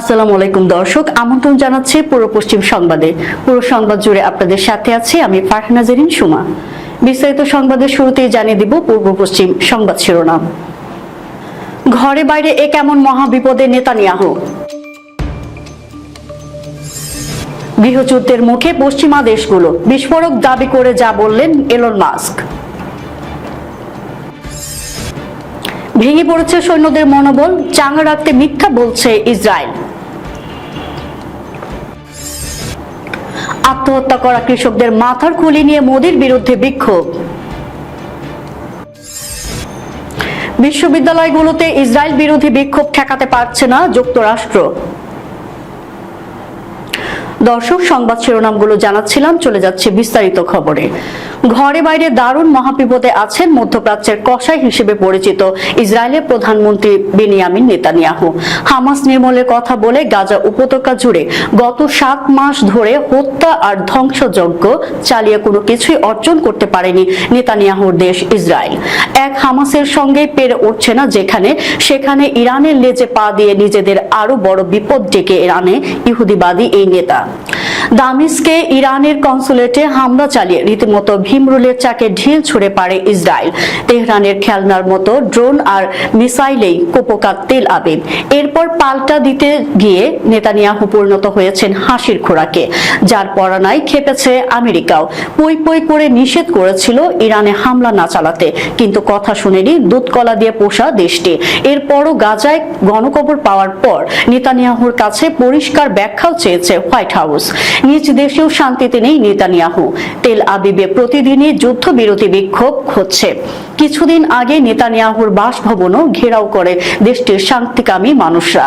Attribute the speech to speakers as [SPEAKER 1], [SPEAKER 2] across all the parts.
[SPEAKER 1] আসসালামু আলাইকুম দর্শক আমন্ত্রণ জানাচ্ছি পুরো পশ্চিম সংবাদে পুরো সংবাদ জুড়ে আপনাদের সাথে আছি আমি ফারহানা জরিন সুমা বিস্তারিত সংবাদের শুরুতেই জানিয়ে দিব পূর্ব পশ্চিম সংবাদ শিরোনাম ঘরে বাইরে এ কেমন মহাবিপদে হোক গৃহযুদ্ধের মুখে পশ্চিমা দেশগুলো বিস্ফোরক দাবি করে যা বললেন এলন মাস্ক ভেঙে পড়েছে সৈন্যদের মনোবল চাঙা রাখতে মিথ্যা বলছে ইসরায়েল আত্মহত্যা করা কৃষকদের মাথার খুলি নিয়ে মোদির বিরুদ্ধে বিক্ষোভ বিশ্ববিদ্যালয়গুলোতে ইসরায়েল বিরোধী বিক্ষোভ ঠেকাতে পারছে না যুক্তরাষ্ট্র দর্শক সংবাদ শিরোনামগুলো জানাচ্ছিলাম চলে যাচ্ছে বিস্তারিত খবরে ঘরে বাইরে দারুণ মহাবিপদে আছেন মধ্যপ্রাচ্যের কষাই হিসেবে পরিচিত ইসরায়েলের প্রধানমন্ত্রী বেনিয়ামিন নেতানিয়াহু হামাস নির্মূলের কথা বলে গাজা উপত্যকা জুড়ে গত সাত মাস ধরে হত্যা আর ধ্বংসযজ্ঞ চালিয়ে কোনো কিছুই অর্জন করতে পারেনি নেতানিয়াহুর দেশ ইসরায়েল এক হামাসের সঙ্গে পেরে উঠছে না যেখানে সেখানে ইরানের লেজে পা দিয়ে নিজেদের আরো বড় বিপদ ডেকে আনে ইহুদিবাদী এই নেতা দামিসকে ইরানের কনসুলেটে হামলা চালিয়ে রীতিমতো ভীমরুলের চাকে ঢিল ছুড়ে পারে ইসরায়েল তেহরানের খেলনার মতো ড্রোন আর মিসাইলেই কোপোকাত তেল আবিব এরপর পাল্টা দিতে গিয়ে নেতানিয়াহু পরিণত হয়েছেন হাসির খোরাকে যার পরানায় খেপেছে আমেরিকাও পই পই করে নিষেধ করেছিল ইরানে হামলা না চালাতে কিন্তু কথা শুনেনি দুধকলা দিয়ে পোষা দেশটি এরপরও গাজায় গণকবর পাওয়ার পর নেতানিয়াহুর কাছে পরিষ্কার ব্যাখ্যাও চেয়েছে হোয়াইট হাউস নিজ দেশেও শান্তিতে নেই নেতানিয়াহু তেল আবিবে প্রতিদিনই যুদ্ধবিরতি বিক্ষোভ হচ্ছে কিছুদিন আগে নেতানিয়াহুর বাসভবনও ঘেরাও করে দেশটির শান্তিকামী মানুষরা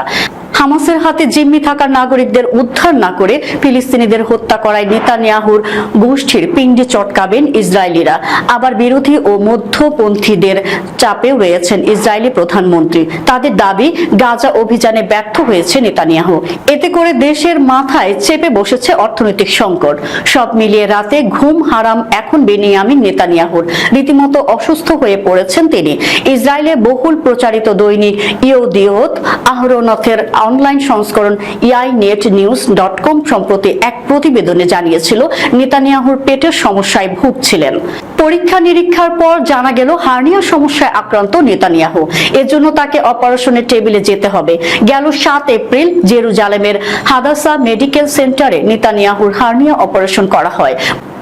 [SPEAKER 1] হামাসের হাতে জিম্মি থাকা নাগরিকদের উদ্ধার না করে ফিলিস্তিনিদের হত্যা করায় নেতানিয়াহুর গোষ্ঠীর পিণ্ডি চটকাবেন ইসরায়েলিরা আবার বিরোধী ও মধ্যপন্থীদের চাপেও রয়েছেন ইসরায়েলি প্রধানমন্ত্রী তাদের দাবি গাজা অভিযানে ব্যর্থ হয়েছে নেতানিয়াহু এতে করে দেশের মাথায় চেপে বসেছে অর্থনৈতিক সংকট সব মিলিয়ে রাতে ঘুম হারাম এখন বেনিয়ামিন নেতানিয়াহুর রীতিমতো অসুস্থ হয়ে পড়েছেন তিনি ইসরায়েলে বহুল প্রচারিত দৈনিক ইউদিওত আহরনথের অনলাইন সংস্করণ Y net news dot com সম্প্রতি এক প্রতিবেদনে জানিয়েছিল নেতানিয়াহুর পেটের সমস্যায় ভুগছিলেন পরীক্ষা নিরীক্ষার পর জানা গেল হার্নিয়া সমস্যায় আক্রান্ত নেতানিয়াহু এজন্য তাকে অপারেশনের টেবিলে যেতে হবে গেল সাত এপ্রিল জেরুজালেমের হাদাসা মেডিকেল সেন্টারে নেতানিয়াহুর হার্নিয়া অপারেশন করা হয়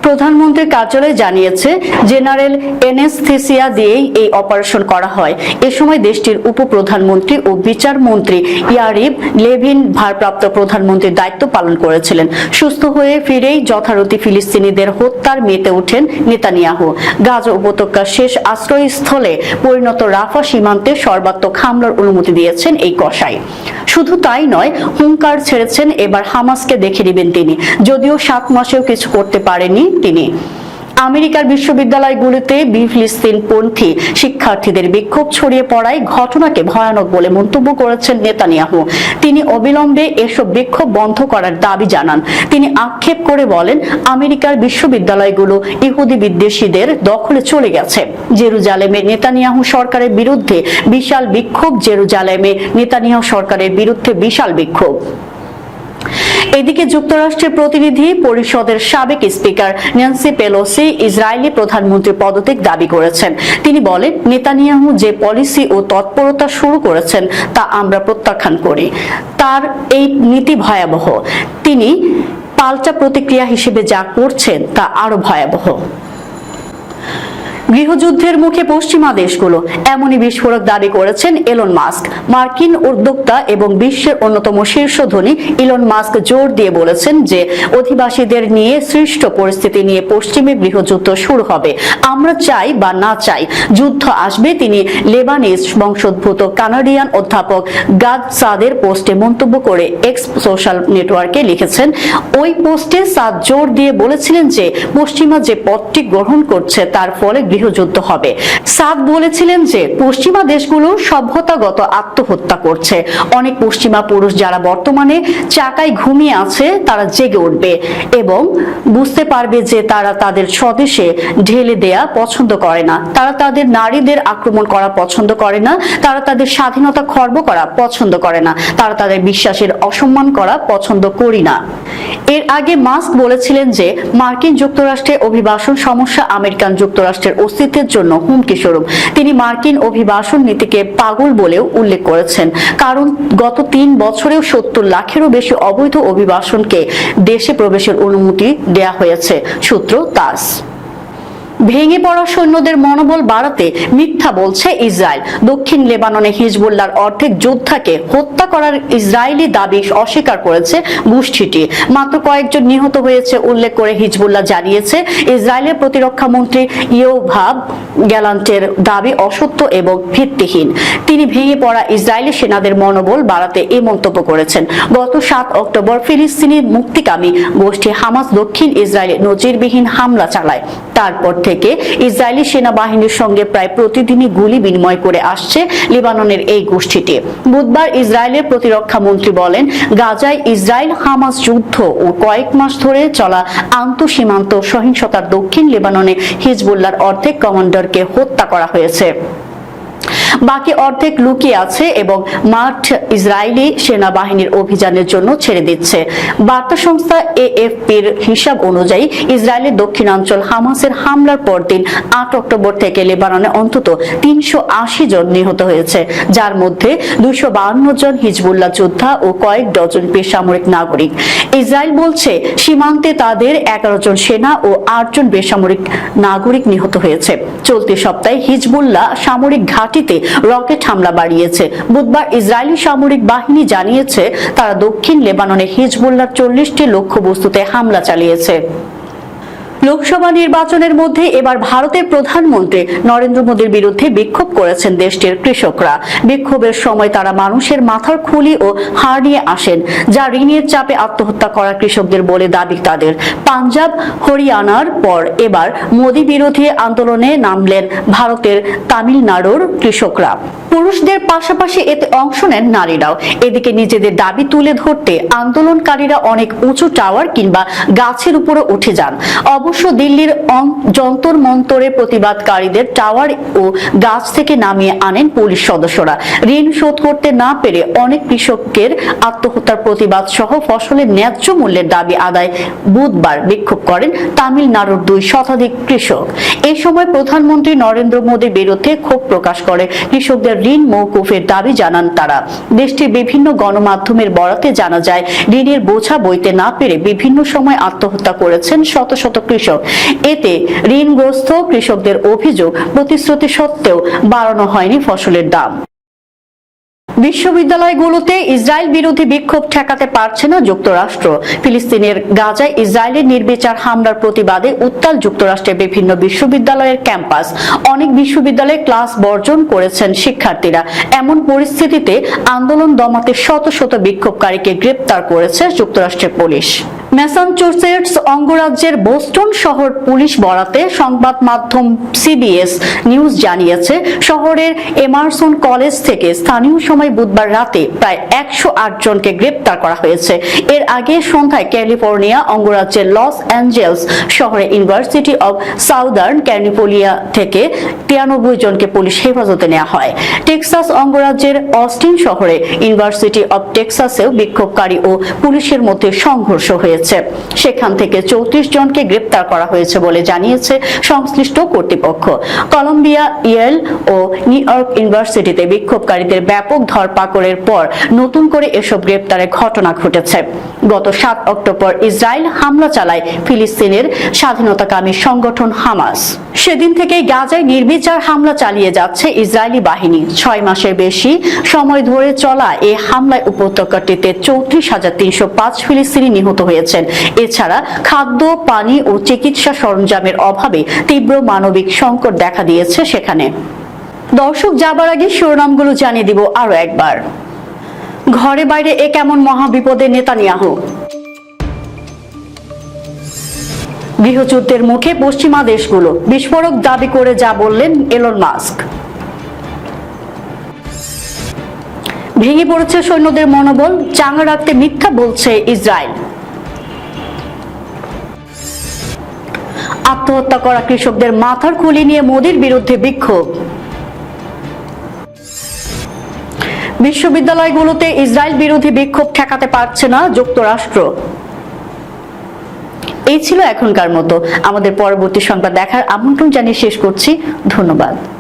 [SPEAKER 1] প্রধানমন্ত্রীর কার্যালয় জানিয়েছে জেনারেল এনেস্থেসিয়া দিয়েই এই অপারেশন করা হয় এ সময় দেশটির উপপ্রধানমন্ত্রী ও বিচার মন্ত্রী ইয়ারিব লেভিন ভারপ্রাপ্ত প্রধানমন্ত্রীর দায়িত্ব পালন করেছিলেন সুস্থ হয়ে ফিরেই যথারতি ফিলিস্তিনিদের হত্যার মেতে ওঠেন নেতানিয়াহু গাজা উপত্যকার শেষ আশ্রয়স্থলে পরিণত রাফা সীমান্তে সর্বাত্মক হামলার অনুমতি দিয়েছেন এই কষাই শুধু তাই নয় হুঙ্কার ছেড়েছেন এবার হামাসকে দেখে নেবেন তিনি যদিও সাত মাসেও কিছু করতে পারেনি তিনি আমেরিকার বিফলিস্তিন পন্থী শিক্ষার্থীদের বিক্ষোভ ছড়িয়ে পড়ায় ঘটনাকে ভয়ানক বলে মন্তব্য করেছেন নেতানিয়াহু তিনি অবিলম্বে এসব বিক্ষোভ বন্ধ করার দাবি জানান তিনি আক্ষেপ করে বলেন আমেরিকার বিশ্ববিদ্যালয়গুলো ইহুদি বিদ্বেষীদের দখলে চলে গেছে জেরুজালেমে নেতানিয়াহু সরকারের বিরুদ্ধে বিশাল বিক্ষোভ জেরুজালেমে নেতানিয়াহু সরকারের বিরুদ্ধে বিশাল বিক্ষোভ এদিকে যুক্তরাষ্ট্রের প্রতিনিধি পরিষদের সাবেক স্পিকার ন্যান্সি পেলোসি ইসরায়েলি প্রধানমন্ত্রী পদত্যাগ দাবি করেছেন তিনি বলেন নেতানিয়াহু যে পলিসি ও তৎপরতা শুরু করেছেন তা আমরা প্রত্যাখ্যান করি তার এই নীতি ভয়াবহ তিনি পাল্টা প্রতিক্রিয়া হিসেবে যা করছেন তা আরো ভয়াবহ গৃহযুদ্ধের মুখে পশ্চিমা দেশগুলো এমনই বিস্ফোরক দাবি করেছেন এলন মাস্ক মার্কিন উদ্যোক্তা এবং বিশ্বের অন্যতম শীর্ষ ধনী ইলন মাস্ক জোর দিয়ে বলেছেন যে অধিবাসীদের নিয়ে সৃষ্ট পরিস্থিতি নিয়ে পশ্চিমে গৃহযুদ্ধ শুরু হবে আমরা চাই বা না চাই যুদ্ধ আসবে তিনি লেবানিজ বংশোদ্ভূত কানাডিয়ান অধ্যাপক গাদ সাদের পোস্টে মন্তব্য করে এক্স সোশ্যাল নেটওয়ার্কে লিখেছেন ওই পোস্টে সাদ জোর দিয়ে বলেছিলেন যে পশ্চিমা যে পথটি গ্রহণ করছে তার ফলে গৃহযুদ্ধ হবে সাদ বলেছিলেন যে পশ্চিমা দেশগুলো সভ্যতাগত আত্মহত্যা করছে অনেক পশ্চিমা পুরুষ যারা বর্তমানে চাকায় ঘুমিয়ে আছে তারা জেগে উঠবে এবং বুঝতে পারবে যে তারা তাদের স্বদেশে ঢেলে দেয়া পছন্দ করে না তারা তাদের নারীদের আক্রমণ করা পছন্দ করে না তারা তাদের স্বাধীনতা খর্ব করা পছন্দ করে না তারা তাদের বিশ্বাসের অসম্মান করা পছন্দ করি না এর আগে মাস্ক বলেছিলেন যে মার্কিন যুক্তরাষ্ট্রে অভিবাসন সমস্যা আমেরিকান যুক্তরাষ্ট্রের অস্তিত্বের জন্য হুমকি স্বরূপ তিনি মার্কিন অভিবাসন নীতিকে পাগল বলেও উল্লেখ করেছেন কারণ গত তিন বছরেও সত্তর লাখেরও বেশি অবৈধ অভিবাসনকে দেশে প্রবেশের অনুমতি দেয়া হয়েছে সূত্র তাস ভেঙে পড়া সৈন্যদের মনোবল বাড়াতে মিথ্যা বলছে ইসরায়েল দক্ষিণ লেবাননে হিজবুল্লার অর্ধেক যোদ্ধাকে হত্যা করার ইসরায়েলি দাবি অস্বীকার করেছে গোষ্ঠীটি মাত্র কয়েকজন নিহত হয়েছে উল্লেখ করে হিজবুল্লাহ জানিয়েছে ইসরায়েলের প্রতিরক্ষা মন্ত্রী ইয়োভাব গ্যালান্টের দাবি অসত্য এবং ভিত্তিহীন তিনি ভেঙে পড়া ইসরায়েলি সেনাদের মনোবল বাড়াতে এই মন্তব্য করেছেন গত সাত অক্টোবর ফিলিস্তিনি মুক্তিকামী গোষ্ঠী হামাস দক্ষিণ ইসরায়েলে নজিরবিহীন হামলা চালায় তারপর থেকে ইসরায়েলি সেনাবাহিনীর সঙ্গে প্রায় প্রতিদিনই গুলি বিনিময় করে আসছে লিবাননের এই গোষ্ঠীটি বুধবার ইসরায়েলের প্রতিরক্ষা মন্ত্রী বলেন গাজায় ইসরায়েল হামাস যুদ্ধ ও কয়েক মাস ধরে চলা আন্তঃসীমান্ত সহিংসতার দক্ষিণ লেবাননে হিজবুল্লার অর্ধেক কমান্ডারকে হত্যা করা হয়েছে বাকি অর্ধেক লুকিয়ে আছে এবং মাঠ ইসরায়েলি সেনাবাহিনীর অভিযানের জন্য ছেড়ে দিচ্ছে বার্তা সংস্থা এএফপির হিসাব অনুযায়ী ইসরায়েলের দক্ষিণাঞ্চল হামাসের হামলার পর দিন আট অক্টোবর থেকে লেবাননে অন্তত তিনশো জন নিহত হয়েছে যার মধ্যে দুশো জন হিজবুল্লাহ যোদ্ধা ও কয়েক ডজন বেসামরিক নাগরিক ইসরায়েল বলছে সীমান্তে তাদের এগারো জন সেনা ও আটজন বেসামরিক নাগরিক নিহত হয়েছে চলতি সপ্তাহে হিজবুল্লাহ সামরিক ঘাঁটিতে রকেট হামলা বাড়িয়েছে বুধবার ইসরায়েলি সামরিক বাহিনী জানিয়েছে তারা দক্ষিণ লেবাননে হিজবুল্লার চল্লিশটি লক্ষ্যবস্তুতে হামলা চালিয়েছে লোকসভা নির্বাচনের মধ্যে এবার ভারতের প্রধানমন্ত্রী নরেন্দ্র মোদীর বিরুদ্ধে বিক্ষোভ করেছেন দেশটির কৃষকরা বিক্ষোভের সময় তারা মানুষের মাথার খুলি ও হাড় নিয়ে আসেন যা ঋণের চাপে আত্মহত্যা করা কৃষকদের বলে দাবি তাদের পাঞ্জাব হরিয়ানার পর এবার মোদী বিরোধী আন্দোলনে নামলেন ভারতের তামিলনাড়ুর কৃষকরা পুরুষদের পাশাপাশি এতে অংশ নেন নারীরাও এদিকে নিজেদের দাবি তুলে ধরতে আন্দোলনকারীরা অনেক উঁচু টাওয়ার কিংবা গাছের উপরে উঠে যান অব অবশ্য দিল্লির যন্তর মন্তরে প্রতিবাদকারীদের টাওয়ার ও গাছ থেকে নামিয়ে আনেন পুলিশ সদস্যরা ঋণ শোধ করতে না পেরে অনেক কৃষকের আত্মহত্যার প্রতিবাদ সহ ফসলের ন্যায্য মূল্যের দাবি আদায় বুধবার বিক্ষোভ করেন তামিলনাড়ুর দুই শতাধিক কৃষক এ সময় প্রধানমন্ত্রী নরেন্দ্র মোদীর বিরুদ্ধে ক্ষোভ প্রকাশ করে কৃষকদের ঋণ মৌকুফের দাবি জানান তারা দেশটির বিভিন্ন গণমাধ্যমের বরাতে জানা যায় ঋণের বোঝা বইতে না পেরে বিভিন্ন সময় আত্মহত্যা করেছেন শত শত কৃষক কৃষক এতে ঋণগ্রস্ত কৃষকদের অভিযোগ প্রতিশ্রুতি সত্ত্বেও বাড়ানো হয়নি ফসলের দাম বিশ্ববিদ্যালয়গুলোতে ইসরায়েল বিরোধী বিক্ষোভ ঠেকাতে পারছে না যুক্তরাষ্ট্র ফিলিস্তিনের গাজায় ইসরায়েলের নির্বিচার হামলার প্রতিবাদে উত্তাল যুক্তরাষ্ট্রের বিভিন্ন বিশ্ববিদ্যালয়ের ক্যাম্পাস অনেক বিশ্ববিদ্যালয়ে ক্লাস বর্জন করেছেন শিক্ষার্থীরা এমন পরিস্থিতিতে আন্দোলন দমাতে শত শত বিক্ষোভকারীকে গ্রেপ্তার করেছে যুক্তরাষ্ট্রের পুলিশ ম্যাসাচুসেটস অঙ্গরাজ্যের বোস্টন শহর পুলিশ বরাতে সংবাদ মাধ্যম সিবিএস নিউজ জানিয়েছে শহরের এমারসন কলেজ থেকে স্থানীয় সময় বুধবার রাতে প্রায় একশো জনকে গ্রেপ্তার করা হয়েছে এর আগে সন্ধ্যায় ক্যালিফোর্নিয়া অঙ্গরাজ্যের লস অ্যাঞ্জেলস শহরে ইউনিভার্সিটি অব সাউদার্ন ক্যালিফোর্নিয়া থেকে তিরানব্বই জনকে পুলিশ হেফাজতে নেওয়া হয় টেক্সাস অঙ্গরাজ্যের অস্টিন শহরে ইউনিভার্সিটি অব টেক্সাসেও বিক্ষোভকারী ও পুলিশের মধ্যে সংঘর্ষ হয়েছে দিয়েছে সেখান থেকে চৌত্রিশ জনকে গ্রেপ্তার করা হয়েছে বলে জানিয়েছে সংশ্লিষ্ট কর্তৃপক্ষ কলম্বিয়া ইয়েল ও নিউ ইয়র্ক ইউনিভার্সিটিতে বিক্ষোভকারীদের ব্যাপক ধরপাকড়ের পর নতুন করে এসব গ্রেপ্তারের ঘটনা ঘটেছে গত সাত অক্টোবর ইসরায়েল হামলা চালায় ফিলিস্তিনের স্বাধীনতাকামী সংগঠন হামাস সেদিন থেকে গাজায় নির্বিচার হামলা চালিয়ে যাচ্ছে ইসরায়েলি বাহিনী ছয় মাসের বেশি সময় ধরে চলা এই হামলায় উপত্যকাটিতে চৌত্রিশ হাজার তিনশো পাঁচ ফিলিস্তিনি নিহত হয়েছে হয়েছেন এছাড়া খাদ্য পানি ও চিকিৎসা সরঞ্জামের অভাবে তীব্র মানবিক সংকট দেখা দিয়েছে সেখানে দর্শক যাবার আগে শিরোনামগুলো জানিয়ে দিব আরো একবার ঘরে বাইরে এ কেমন মহাবিপদে নেতা নেতানিয়াহু গৃহযুদ্ধের মুখে পশ্চিমা দেশগুলো বিস্ফোরক দাবি করে যা বললেন এলন মাস্ক ভেঙে পড়েছে সৈন্যদের মনোবল চাঙা রাখতে মিথ্যা বলছে ইসরায়েল আত্মহত্যা করা কৃষকদের মাথার খুলি নিয়ে মোদীর বিরুদ্ধে বিক্ষোভ বিশ্ববিদ্যালয়গুলোতে ইসরায়েল বিরোধী বিক্ষোভ ঠেকাতে পারছে না যুক্তরাষ্ট্র এই ছিল এখনকার মতো আমাদের পরবর্তী সংবাদ দেখার আমন্ত্রণ জানিয়ে শেষ করছি ধন্যবাদ